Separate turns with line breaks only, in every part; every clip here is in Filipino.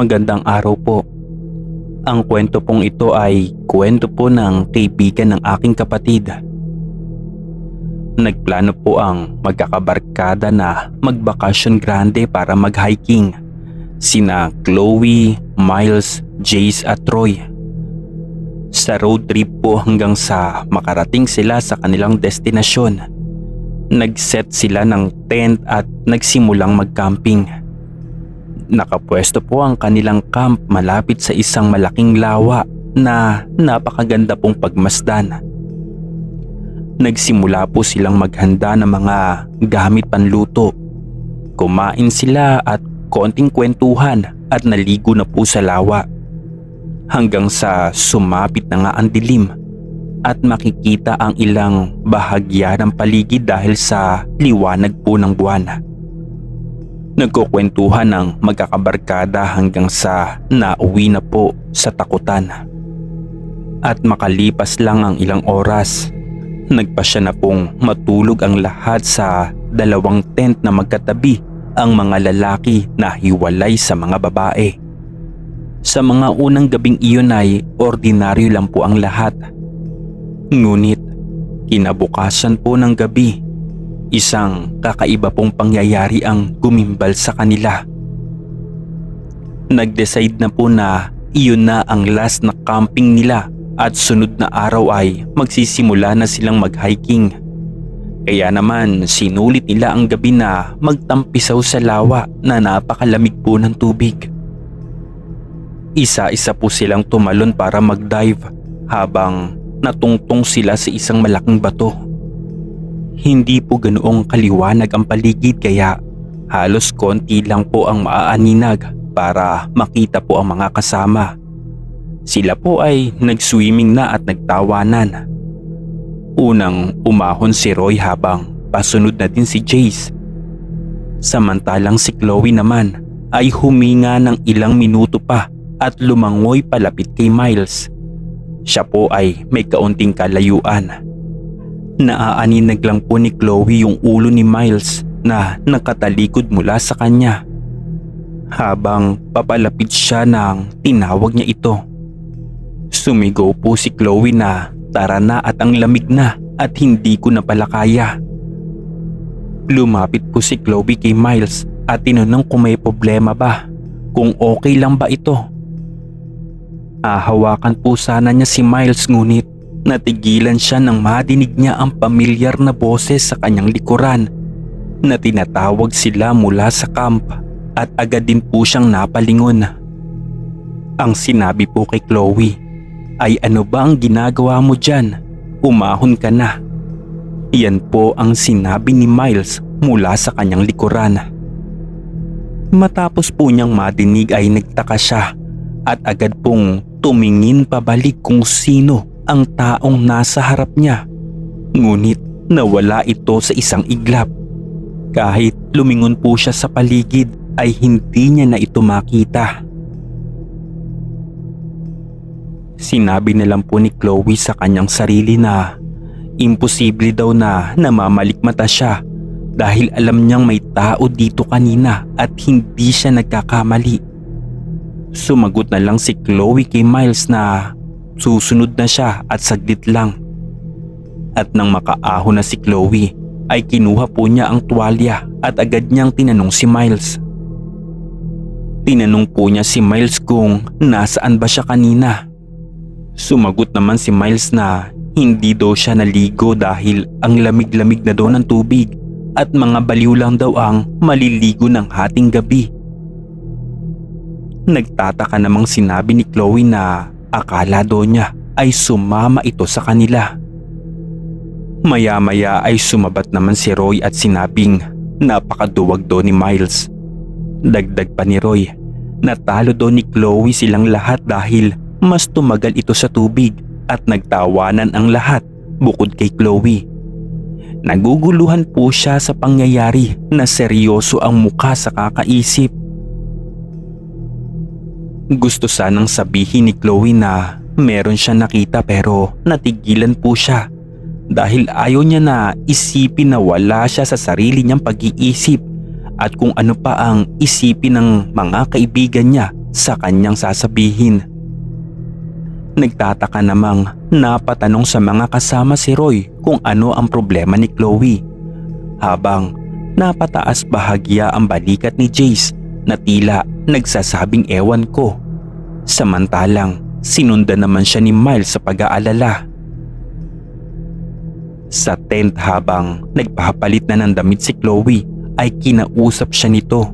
Magandang araw po. Ang kwento pong ito ay kwento po ng kaibigan ng aking kapatid. Nagplano po ang magkakabarkada na magbakasyon grande para mag-hiking. Sina Chloe, Miles, Jace at Troy. Sa road trip po hanggang sa makarating sila sa kanilang destinasyon. Nag-set sila ng tent at nagsimulang mag-camping. Nakapwesto po ang kanilang camp malapit sa isang malaking lawa na napakaganda pong pagmasdan. Nagsimula po silang maghanda ng mga gamit panluto. Kumain sila at konting kwentuhan at naligo na po sa lawa. Hanggang sa sumapit na nga ang dilim at makikita ang ilang bahagya ng paligid dahil sa liwanag po ng buwan. Nagkukwentuhan ng magkakabarkada hanggang sa nauwi na po sa takutan. At makalipas lang ang ilang oras, nagpasya na pong matulog ang lahat sa dalawang tent na magkatabi ang mga lalaki na hiwalay sa mga babae. Sa mga unang gabing iyon ay ordinaryo lang po ang lahat. Ngunit kinabukasan po ng gabi Isang kakaiba pong pangyayari ang gumimbal sa kanila. Nag-decide na po na iyon na ang last na camping nila at sunod na araw ay magsisimula na silang mag-hiking. Kaya naman sinulit nila ang gabi na magtampisaw sa lawa na napakalamig po ng tubig. Isa-isa po silang tumalon para mag-dive habang natungtong sila sa isang malaking bato. Hindi po ganoong kaliwanag ang paligid kaya halos konti lang po ang maaaninag para makita po ang mga kasama. Sila po ay nag-swimming na at nagtawanan. Unang umahon si Roy habang pasunod na din si Jace. Samantalang si Chloe naman ay huminga ng ilang minuto pa at lumangoy palapit kay Miles. Siya po ay may kaunting kalayuan. Naaaninag lang po ni Chloe yung ulo ni Miles na nakatalikod mula sa kanya. Habang papalapit siya nang tinawag niya ito. Sumigaw po si Chloe na tara na at ang lamig na at hindi ko na pala kaya. Lumapit po si Chloe kay Miles at tinanong kung may problema ba, kung okay lang ba ito. Ahawakan po sana niya si Miles ngunit Natigilan siya nang madinig niya ang pamilyar na boses sa kanyang likuran na tinatawag sila mula sa camp at agad din po siyang napalingon. Ang sinabi po kay Chloe ay ano ba ang ginagawa mo dyan? Umahon ka na. Yan po ang sinabi ni Miles mula sa kanyang likuran. Matapos po niyang madinig ay nagtaka siya at agad pong tumingin pabalik kung sino ang taong nasa harap niya. Ngunit nawala ito sa isang iglap. Kahit lumingon po siya sa paligid ay hindi niya na ito makita. Sinabi na lang po ni Chloe sa kanyang sarili na imposible daw na namamalikmata siya dahil alam niyang may tao dito kanina at hindi siya nagkakamali. Sumagot na lang si Chloe kay Miles na Susunod na siya at saglit lang. At nang makaaho na si Chloe ay kinuha po niya ang tuwalya at agad niyang tinanong si Miles. Tinanong po niya si Miles kung nasaan ba siya kanina. Sumagot naman si Miles na hindi daw siya naligo dahil ang lamig-lamig na daw ng tubig at mga baliw lang daw ang maliligo ng hating gabi. Nagtataka namang sinabi ni Chloe na Akala do niya ay sumama ito sa kanila. Maya-maya ay sumabat naman si Roy at sinabing napakaduwag do ni Miles. Dagdag pa ni Roy, natalo do ni Chloe silang lahat dahil mas tumagal ito sa tubig at nagtawanan ang lahat bukod kay Chloe. Naguguluhan po siya sa pangyayari na seryoso ang mukha sa kakaisip gusto sanang sabihin ni Chloe na meron siya nakita pero natigilan po siya dahil ayaw niya na isipin na wala siya sa sarili niyang pag-iisip at kung ano pa ang isipin ng mga kaibigan niya sa kanyang sasabihin. Nagtataka namang napatanong sa mga kasama si Roy kung ano ang problema ni Chloe. Habang napataas bahagya ang balikat ni Jace na tila nagsasabing ewan ko. Samantalang sinundan naman siya ni Miles sa pag-aalala. Sa tent habang nagpapalit na ng damit si Chloe ay kinausap siya nito.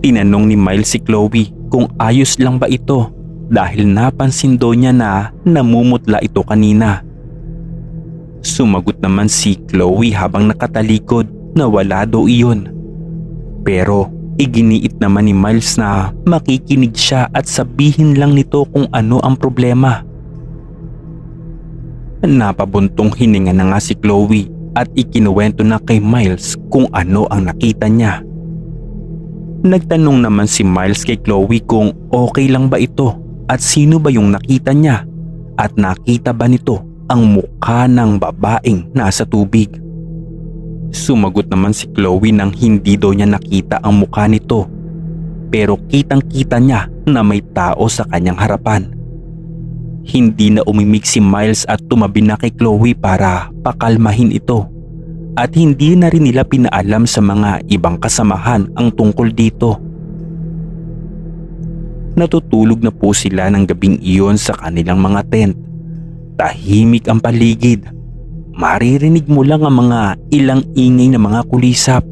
Tinanong ni Miles si Chloe kung ayos lang ba ito dahil napansin daw niya na namumutla ito kanina. Sumagot naman si Chloe habang nakatalikod na wala daw iyon. Pero iginiit naman ni Miles na makikinig siya at sabihin lang nito kung ano ang problema. Napabuntong hininga na nga si Chloe at ikinuwento na kay Miles kung ano ang nakita niya. Nagtanong naman si Miles kay Chloe kung okay lang ba ito at sino ba yung nakita niya at nakita ba nito ang mukha ng babaeng nasa tubig. Sumagot naman si Chloe nang hindi daw niya nakita ang mukha nito pero kitang kita niya na may tao sa kanyang harapan. Hindi na umimik si Miles at tumabi na kay Chloe para pakalmahin ito. At hindi na rin nila pinaalam sa mga ibang kasamahan ang tungkol dito. Natutulog na po sila ng gabing iyon sa kanilang mga tent. Tahimik ang paligid. Maririnig mo lang ang mga ilang ingay na mga kulisap.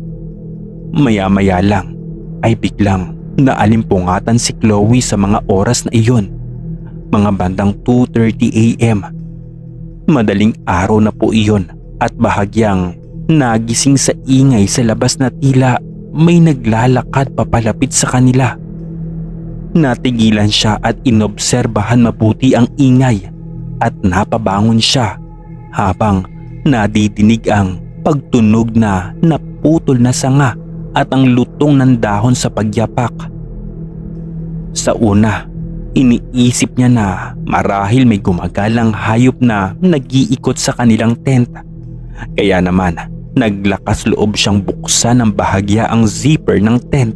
Maya-maya lang ay biglang naalimpungatan si Chloe sa mga oras na iyon mga bandang 2.30 am. Madaling araw na po iyon at bahagyang nagising sa ingay sa labas na tila may naglalakad papalapit sa kanila. Natigilan siya at inobserbahan mabuti ang ingay at napabangon siya habang nadidinig ang pagtunog na naputol na sanga at ang lutong ng dahon sa pagyapak. Sa una, Iniisip niya na marahil may gumagalang hayop na nag-iikot sa kanilang tent. Kaya naman naglakas loob siyang buksan ng bahagya ang zipper ng tent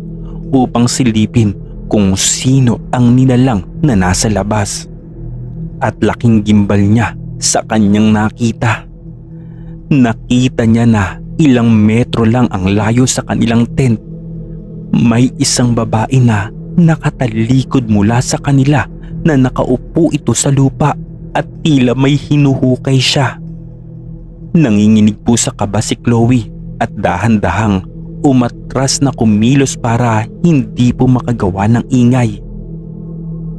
upang silipin kung sino ang nilalang na nasa labas. At laking gimbal niya sa kanyang nakita. Nakita niya na ilang metro lang ang layo sa kanilang tent. May isang babae na nakatalikod mula sa kanila na nakaupo ito sa lupa at tila may hinuhukay siya. Nanginginig po sa kaba si Chloe at dahan-dahang umatras na kumilos para hindi po makagawa ng ingay.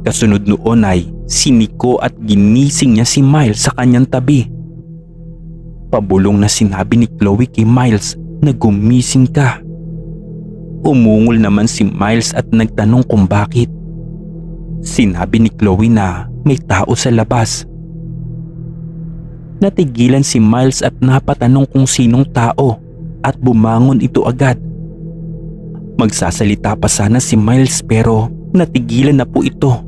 Kasunod noon ay siniko at ginising niya si Miles sa kanyang tabi. Pabulong na sinabi ni Chloe kay Miles na gumising ka. Umungol naman si Miles at nagtanong kung bakit. Sinabi ni Chloe na may tao sa labas. Natigilan si Miles at napatanong kung sinong tao at bumangon ito agad. Magsasalita pa sana si Miles pero natigilan na po ito.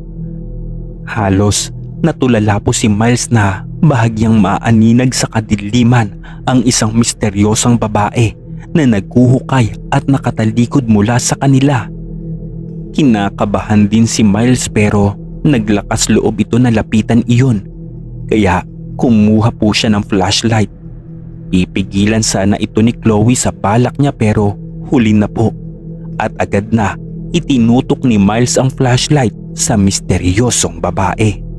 Halos natulala po si Miles na bahagyang maaninag sa kadiliman ang isang misteryosang babae na naghuhukay at nakatalikod mula sa kanila. Kinakabahan din si Miles pero naglakas loob ito na lapitan iyon. Kaya kumuha po siya ng flashlight. Ipigilan sana ito ni Chloe sa balak niya pero huli na po. At agad na itinutok ni Miles ang flashlight sa misteryosong babae.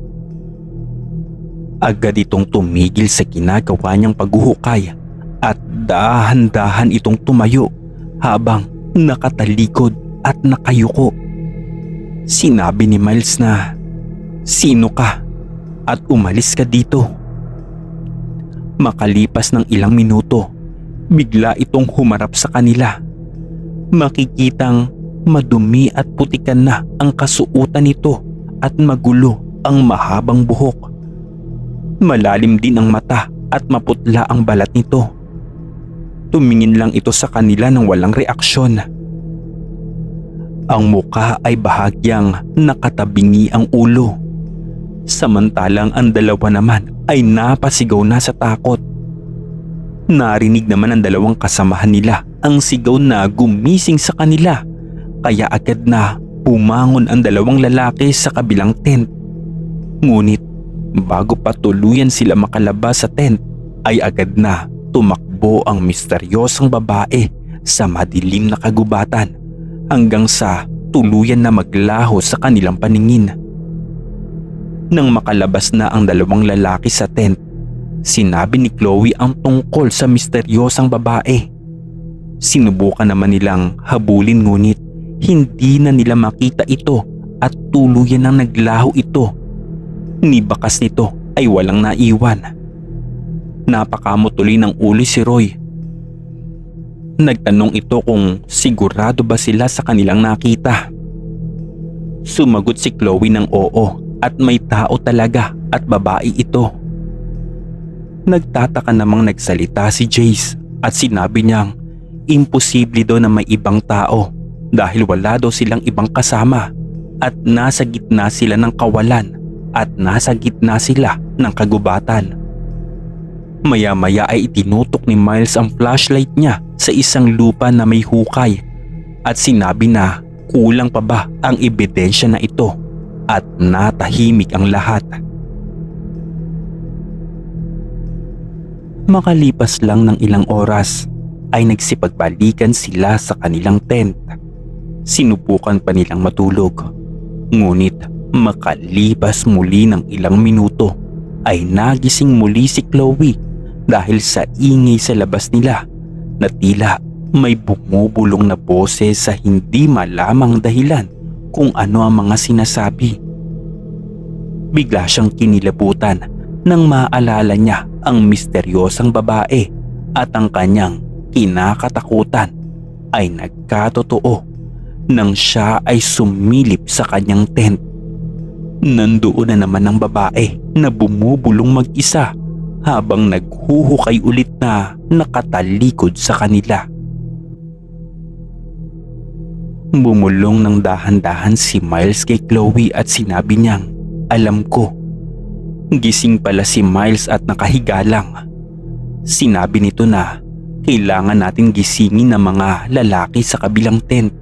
Agad itong tumigil sa ginagawa niyang paghuhukay at dahan-dahan itong tumayo habang nakatalikod at nakayuko. Sinabi ni Miles na, Sino ka? At umalis ka dito. Makalipas ng ilang minuto, bigla itong humarap sa kanila. Makikitang madumi at putikan na ang kasuutan nito at magulo ang mahabang buhok. Malalim din ang mata at maputla ang balat nito. Tumingin lang ito sa kanila ng walang reaksyon. Ang muka ay bahagyang nakatabingi ang ulo. Samantalang ang dalawa naman ay napasigaw na sa takot. Narinig naman ng dalawang kasamahan nila ang sigaw na gumising sa kanila kaya agad na bumangon ang dalawang lalaki sa kabilang tent. Ngunit bago pa tuluyan sila makalabas sa tent ay agad na tumakbo ang misteryosang babae sa madilim na kagubatan hanggang sa tuluyan na maglaho sa kanilang paningin. Nang makalabas na ang dalawang lalaki sa tent, sinabi ni Chloe ang tungkol sa misteryosang babae. Sinubukan naman nilang habulin ngunit hindi na nila makita ito at tuluyan ang naglaho ito. Ni bakas nito ay walang naiwan. Napakamot tuloy ng uli si Roy. Nagtanong ito kung sigurado ba sila sa kanilang nakita. Sumagot si Chloe ng oo at may tao talaga at babae ito. Nagtataka namang nagsalita si Jace at sinabi niyang imposible daw na may ibang tao dahil wala daw silang ibang kasama at nasa gitna sila ng kawalan at nasa gitna sila ng kagubatan. Maya-maya ay itinutok ni Miles ang flashlight niya sa isang lupa na may hukay at sinabi na kulang pa ba ang ebidensya na ito at natahimik ang lahat. Makalipas lang ng ilang oras ay nagsipagbalikan sila sa kanilang tent. Sinubukan pa nilang matulog. Ngunit makalipas muli ng ilang minuto ay nagising muli si Chloe dahil sa ingay sa labas nila na tila may bumubulong na boses sa hindi malamang dahilan kung ano ang mga sinasabi. Bigla siyang kinilabutan nang maalala niya ang misteryosang babae at ang kanyang kinakatakutan ay nagkatotoo nang siya ay sumilip sa kanyang tent. Nandoon na naman ang babae na bumubulong mag-isa habang naghuhukay ulit na nakatalikod sa kanila. Bumulong ng dahan-dahan si Miles kay Chloe at sinabi niyang, Alam ko. Gising pala si Miles at nakahiga lang. Sinabi nito na kailangan natin gisingin ng mga lalaki sa kabilang tent.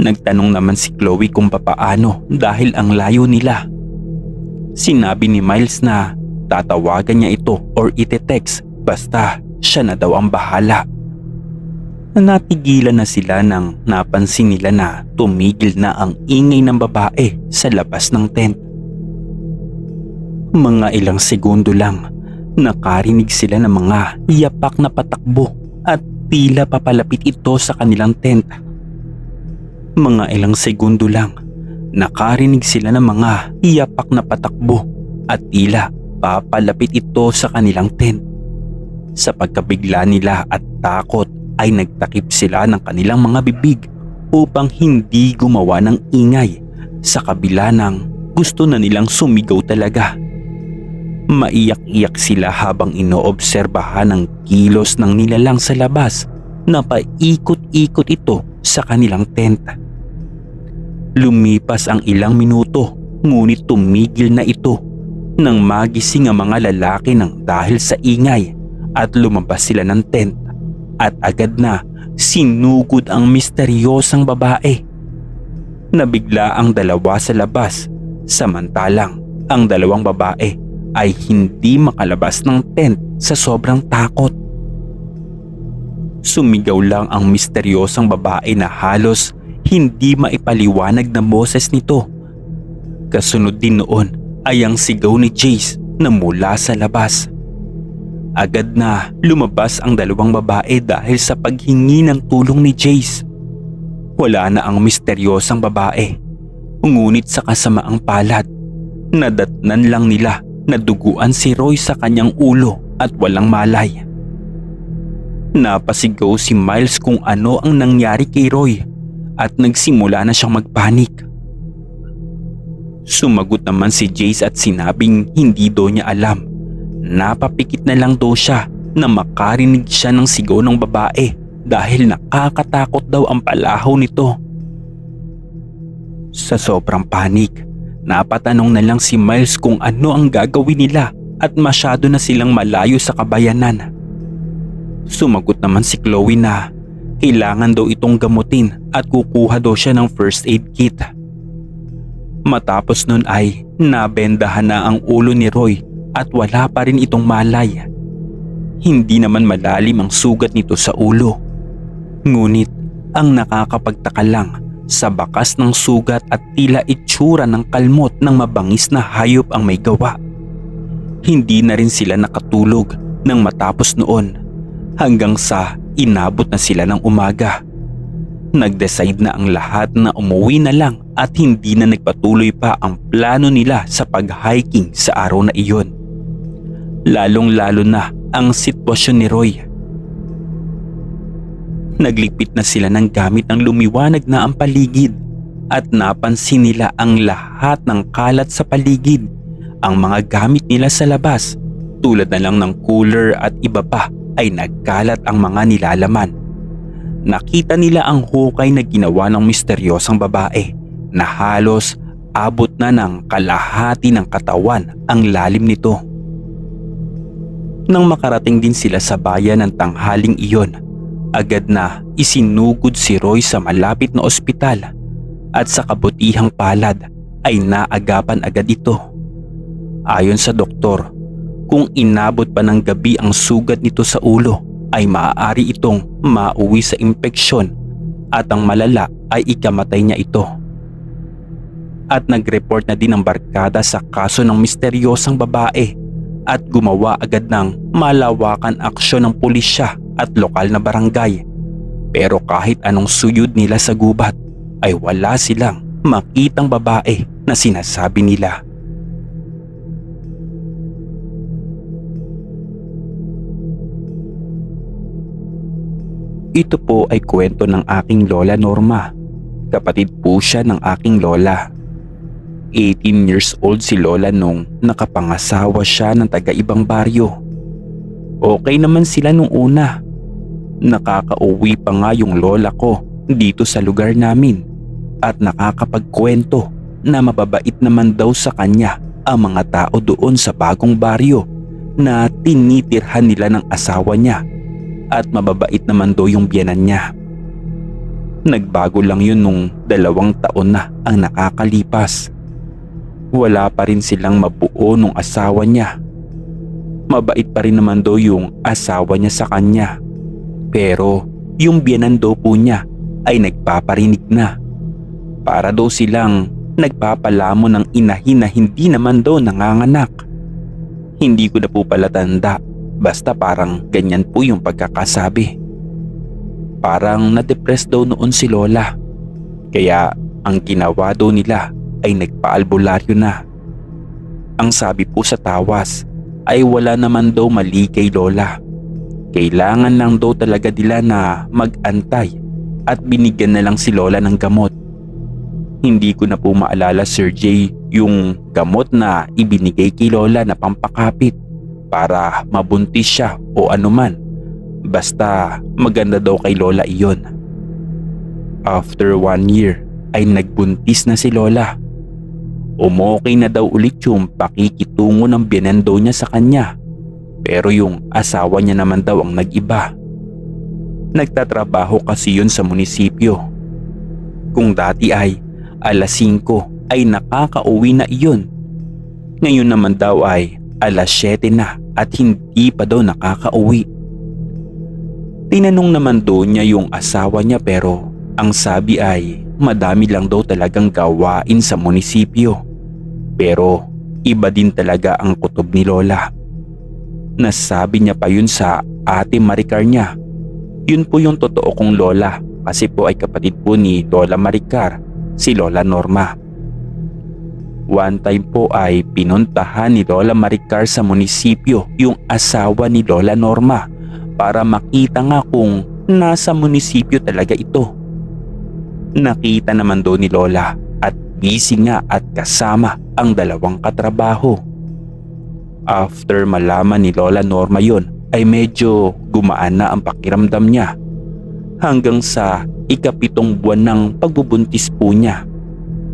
Nagtanong naman si Chloe kung papaano dahil ang layo nila. Sinabi ni Miles na tatawagan niya ito or ite-text basta siya na daw ang bahala. Natigilan na sila nang napansin nila na tumigil na ang ingay ng babae sa labas ng tent. Mga ilang segundo lang, nakarinig sila ng mga yapak na patakbo at tila papalapit ito sa kanilang tent. Mga ilang segundo lang, nakarinig sila ng mga yapak na patakbo at tila papalapit ito sa kanilang tent. Sa pagkabigla nila at takot ay nagtakip sila ng kanilang mga bibig upang hindi gumawa ng ingay sa kabila ng gusto na nilang sumigaw talaga. Maiyak-iyak sila habang inoobserbahan ang kilos ng nilalang sa labas na paikot-ikot ito sa kanilang tent. Lumipas ang ilang minuto ngunit tumigil na ito nang magising ang mga lalaki ng dahil sa ingay at lumabas sila ng tent at agad na sinugod ang misteryosang babae. Nabigla ang dalawa sa labas samantalang ang dalawang babae ay hindi makalabas ng tent sa sobrang takot. Sumigaw lang ang misteryosang babae na halos hindi maipaliwanag na boses nito. Kasunod din noon ay ang sigaw ni Jace na mula sa labas. Agad na lumabas ang dalawang babae dahil sa paghingi ng tulong ni Jace. Wala na ang misteryosang babae. Ngunit sa kasamaang palad, nadatnan lang nila naduguan si Roy sa kanyang ulo at walang malay. Napasigaw si Miles kung ano ang nangyari kay Roy at nagsimula na siyang magpanik. Sumagot naman si Jace at sinabing hindi daw niya alam. Napapikit na lang daw siya na makarinig siya ng sigaw ng babae dahil nakakatakot daw ang palahaw nito. Sa sobrang panik, Napatanong na lang si Miles kung ano ang gagawin nila at masyado na silang malayo sa kabayanan. Sumagot naman si Chloe na kailangan daw itong gamutin at kukuha daw siya ng first aid kit. Matapos nun ay nabendahan na ang ulo ni Roy at wala pa rin itong malay. Hindi naman malalim ang sugat nito sa ulo. Ngunit ang nakakapagtaka lang sa bakas ng sugat at tila itsura ng kalmot ng mabangis na hayop ang may gawa. Hindi na rin sila nakatulog nang matapos noon hanggang sa inabot na sila ng umaga. Nag-decide na ang lahat na umuwi na lang at hindi na nagpatuloy pa ang plano nila sa pag-hiking sa araw na iyon. Lalong lalo na ang sitwasyon ni Roy. Naglipit na sila ng gamit ng lumiwanag na ang paligid at napansin nila ang lahat ng kalat sa paligid. Ang mga gamit nila sa labas tulad na lang ng cooler at iba pa ay nagkalat ang mga nilalaman. Nakita nila ang hukay na ginawa ng misteryosang babae na halos abot na ng kalahati ng katawan ang lalim nito. Nang makarating din sila sa bayan ng tanghaling iyon, agad na isinugod si Roy sa malapit na ospital at sa kabutihang palad ay naagapan agad ito. Ayon sa doktor, kung inabot pa ng gabi ang sugat nito sa ulo ay maaari itong mauwi sa impeksyon at ang malala ay ikamatay niya ito. At nag-report na din ang barkada sa kaso ng misteryosang babae at gumawa agad ng malawakan aksyon ng pulisya at lokal na barangay. Pero kahit anong suyod nila sa gubat ay wala silang makitang babae na sinasabi nila. Ito po ay kwento ng aking lola Norma. Kapatid po siya ng aking lola. 18 years old si lola nung nakapangasawa siya ng taga-ibang baryo. Okay naman sila nung una. Nakakauwi pa nga yung lola ko dito sa lugar namin at nakakapagkwento na mababait naman daw sa kanya ang mga tao doon sa bagong baryo na tinitirhan nila ng asawa niya at mababait naman daw yung biyanan niya. Nagbago lang yun nung dalawang taon na ang nakakalipas. Wala pa rin silang mabuo nung asawa niya. Mabait pa rin naman daw yung asawa niya sa kanya. Pero yung biyanan daw po niya ay nagpaparinig na. Para daw silang nagpapalamo ng inahin na hindi naman daw nanganganak. Hindi ko na po pala tanda Basta parang ganyan po yung pagkakasabi. Parang na-depress daw noon si Lola. Kaya ang ginawa daw nila ay nagpaalbularyo na. Ang sabi po sa tawas ay wala naman daw mali kay Lola. Kailangan lang daw talaga nila na mag-antay at binigyan na lang si Lola ng gamot. Hindi ko na po maalala Sir Jay yung gamot na ibinigay kay Lola na pampakapit para mabuntis siya o anuman. Basta maganda daw kay Lola iyon. After one year ay nagbuntis na si Lola. Umokay na daw ulit yung pakikitungo ng binendo niya sa kanya. Pero yung asawa niya naman daw ang nag-iba. Nagtatrabaho kasi yun sa munisipyo. Kung dati ay alas 5 ay nakakauwi na iyon. Ngayon naman daw ay alas 7 na at hindi pa daw nakakauwi. Tinanong naman doon niya yung asawa niya pero ang sabi ay madami lang daw talagang gawain sa munisipyo. Pero iba din talaga ang kutob ni Lola. Nasabi niya pa yun sa ate Maricar niya. Yun po yung totoo kong Lola kasi po ay kapatid po ni Lola Maricar, si Lola Norma. One time po ay pinuntahan ni Lola Maricar sa munisipyo yung asawa ni Lola Norma para makita nga kung nasa munisipyo talaga ito. Nakita naman doon ni Lola at busy nga at kasama ang dalawang katrabaho. After malaman ni Lola Norma yon ay medyo gumaan na ang pakiramdam niya hanggang sa ikapitong buwan ng pagbubuntis po niya.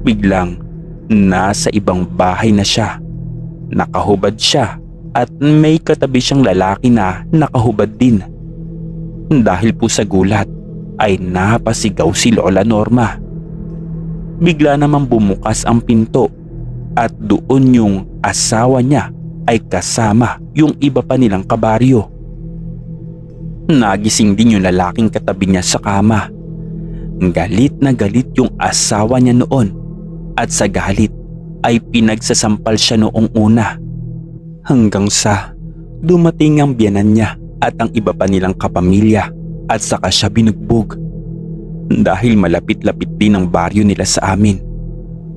Biglang Nasa ibang bahay na siya. Nakahubad siya at may katabi siyang lalaki na nakahubad din. Dahil po sa gulat, ay napasigaw si Lola Norma. Bigla namang bumukas ang pinto at doon yung asawa niya ay kasama yung iba pa nilang kabaryo. Nagising din yung lalaking katabi niya sa kama. Galit na galit yung asawa niya noon at sa galit ay pinagsasampal siya noong una. Hanggang sa dumating ang biyanan niya at ang iba pa nilang kapamilya at saka siya binugbog. Dahil malapit-lapit din ang baryo nila sa amin.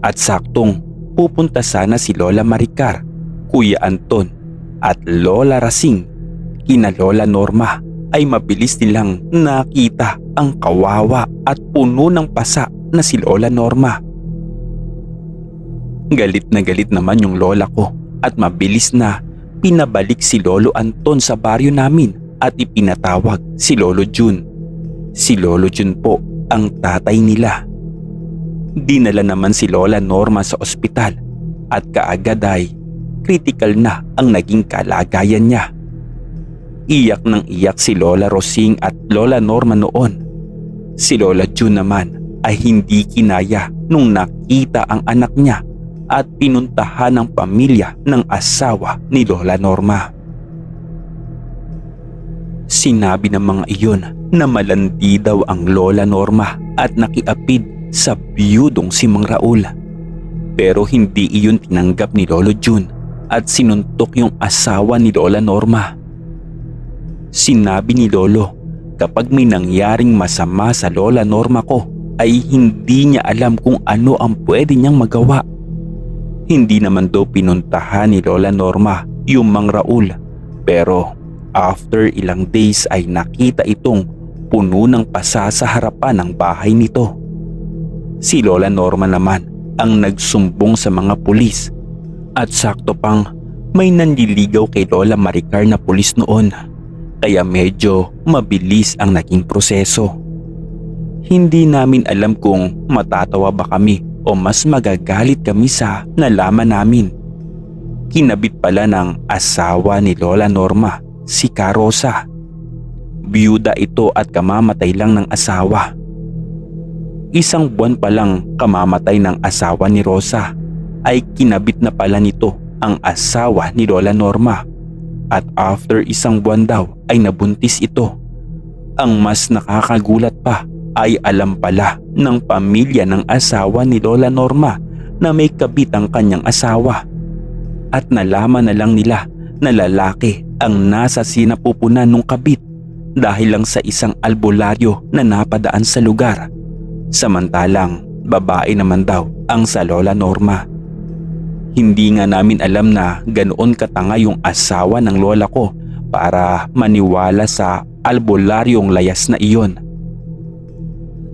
At saktong pupunta sana si Lola Maricar, Kuya Anton at Lola Rasing. Kina Lola Norma ay mabilis nilang nakita ang kawawa at puno ng pasa na si Lola Norma. Galit na galit naman yung lola ko at mabilis na pinabalik si Lolo Anton sa baryo namin at ipinatawag si Lolo Jun. Si Lolo Jun po ang tatay nila. Dinala naman si Lola Norma sa ospital at kaagad ay critical na ang naging kalagayan niya. Iyak ng iyak si Lola Rosing at Lola Norma noon. Si Lola Jun naman ay hindi kinaya nung nakita ang anak niya at pinuntahan ng pamilya ng asawa ni Lola Norma. Sinabi ng mga iyon na malandi daw ang Lola Norma at nakiapid sa biyudong si Mang Raul. Pero hindi iyon tinanggap ni Lolo Jun at sinuntok yung asawa ni Lola Norma. Sinabi ni Lolo kapag may nangyaring masama sa Lola Norma ko ay hindi niya alam kung ano ang pwede niyang magawa. Hindi naman daw pinuntahan ni Lola Norma yung Mang Raul pero after ilang days ay nakita itong puno ng pasa sa harapan ng bahay nito. Si Lola Norma naman ang nagsumbong sa mga pulis at sakto pang may nanliligaw kay Lola Maricar na pulis noon kaya medyo mabilis ang naging proseso. Hindi namin alam kung matatawa ba kami o mas magagalit kami sa nalaman namin. Kinabit pala ng asawa ni Lola Norma, si Carosa. Biyuda ito at kamamatay lang ng asawa. Isang buwan pa lang kamamatay ng asawa ni Rosa ay kinabit na pala nito ang asawa ni Lola Norma. At after isang buwan daw ay nabuntis ito. Ang mas nakakagulat pa ay alam pala ng pamilya ng asawa ni Lola Norma na may kabit ang kanyang asawa. At nalaman na lang nila na lalaki ang nasa sinapupunan ng kabit dahil lang sa isang albularyo na napadaan sa lugar. Samantalang babae naman daw ang sa Lola Norma. Hindi nga namin alam na ganoon katanga yung asawa ng lola ko para maniwala sa albularyong layas na iyon.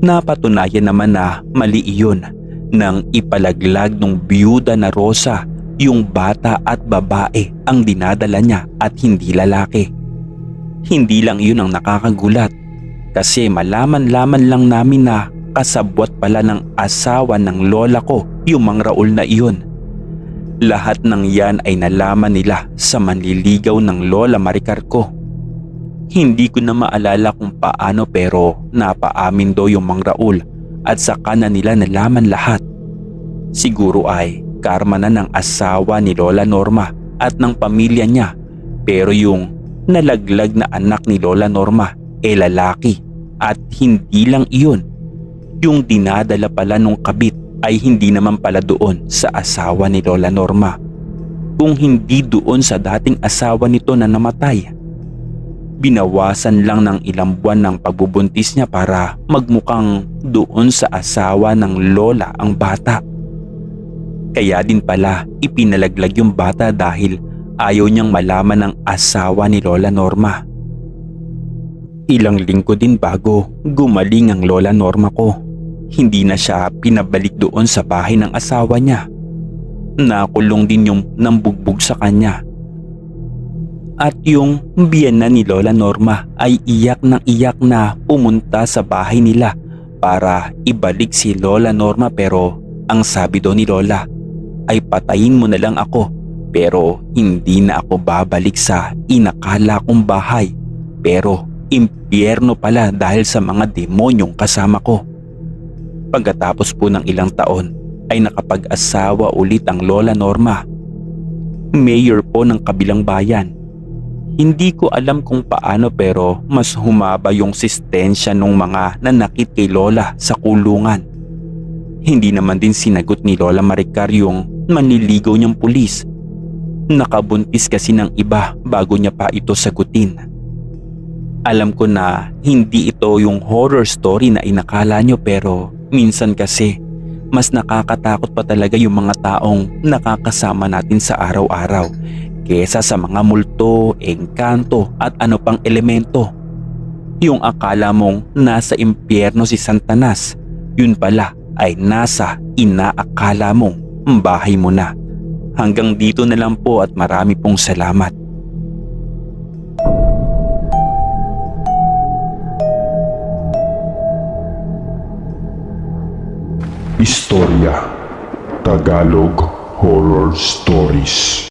Napatunayan naman na mali iyon nang ipalaglag ng biyuda na Rosa yung bata at babae ang dinadala niya at hindi lalaki. Hindi lang yun ang nakakagulat kasi malaman-laman lang namin na kasabwat pala ng asawa ng lola ko yung Mang Raul na iyon. Lahat ng yan ay nalaman nila sa manliligaw ng lola Maricar ko. Hindi ko na maalala kung paano pero napaamin daw yung Mang Raul at saka na nila nalaman lahat. Siguro ay karma na ng asawa ni Lola Norma at ng pamilya niya pero yung nalaglag na anak ni Lola Norma e lalaki at hindi lang iyon. Yung dinadala pala nung kabit ay hindi naman pala doon sa asawa ni Lola Norma. Kung hindi doon sa dating asawa nito na namatay. Binawasan lang ng ilang buwan ng pagbubuntis niya para magmukhang doon sa asawa ng lola ang bata. Kaya din pala ipinalaglag yung bata dahil ayaw niyang malaman ng asawa ni Lola Norma. Ilang linggo din bago gumaling ang Lola Norma ko. Hindi na siya pinabalik doon sa bahay ng asawa niya. Nakulong din yung nambugbog sa kanya. At yung biyana ni Lola Norma ay iyak ng iyak na pumunta sa bahay nila para ibalik si Lola Norma pero ang sabi daw ni Lola ay patayin mo na lang ako pero hindi na ako babalik sa inakala kong bahay pero impyerno pala dahil sa mga demonyong kasama ko. Pagkatapos po ng ilang taon ay nakapag-asawa ulit ang Lola Norma. Mayor po ng kabilang bayan. Hindi ko alam kung paano pero mas humaba yung sistensya ng mga nanakit kay Lola sa kulungan. Hindi naman din sinagot ni Lola Maricar yung manliligaw niyang pulis. Nakabuntis kasi ng iba bago niya pa ito sagutin. Alam ko na hindi ito yung horror story na inakala nyo pero minsan kasi mas nakakatakot pa talaga yung mga taong nakakasama natin sa araw-araw kesa sa mga multo, engkanto at ano pang elemento. Yung akala mong nasa impyerno si Santanas, yun pala ay nasa inaakala mong bahay mo na. Hanggang dito na lang po at marami pong salamat.
Istorya Tagalog Horror Stories